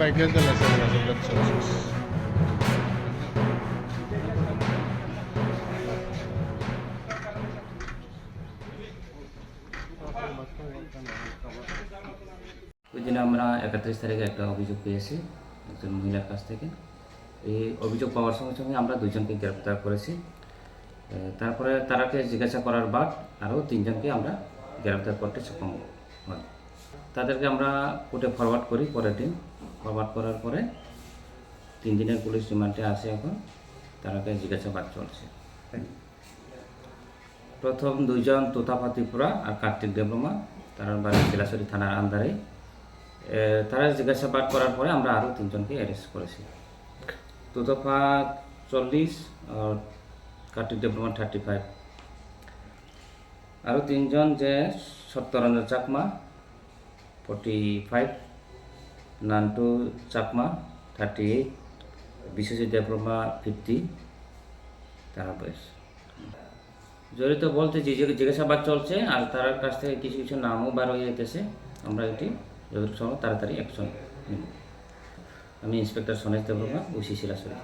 ওই দিন আমরা একত্রিশ তারিখে একটা অভিযোগ পেয়েছি, একজন মহিলার কাছ থেকে। এই অভিযোগ পাওয়ার সঙ্গে সঙ্গে আমরা দুজনকে গ্রেপ্তার করেছি। তারপরে তারাকে জিজ্ঞাসা করার বাদ আরও তিনজনকে আমরা গ্রেপ্তার করতে সক্ষম তাদেরকে আমরা কোর্টে ফরওয়ার্ড করি পরের দিন। ফরওয়ার্ড করার পরে তিন দিনের পুলিশ রিমান্ডে আসে এখন। তারাকে জিজ্ঞাসাবাদ চলছে। প্রথম দুইজন তোতাপা ত্রিপুরা আর কার্তিক দেবরমা তার বাড়ি জেলাশরী থানার আন্দারে তারা জিজ্ঞাসাবাদ করার পরে আমরা আরও তিনজনকে অ্যারেস্ট করেছি। তোতাপা চল্লিশ আর কার্তিক দেবরমা থার্টি ফাইভ আরও তিনজন যে Satyaranjan Chakma forty five Nantu Chakma, thirty eight, Biswajit Debbarma fifty, তারা বয়স। জড়িত বলতে যে জিজ্ঞাসাবাদ চলছে, আর তার কাছ থেকে কিছু কিছু নামও বার হয়ে যেতেছে। আমরা এটি যথেষ্ট তাড়াতাড়ি অ্যাকশন আমি ইন্সপেক্টর সনেশ দেবরমা ওসি শিলাসুরি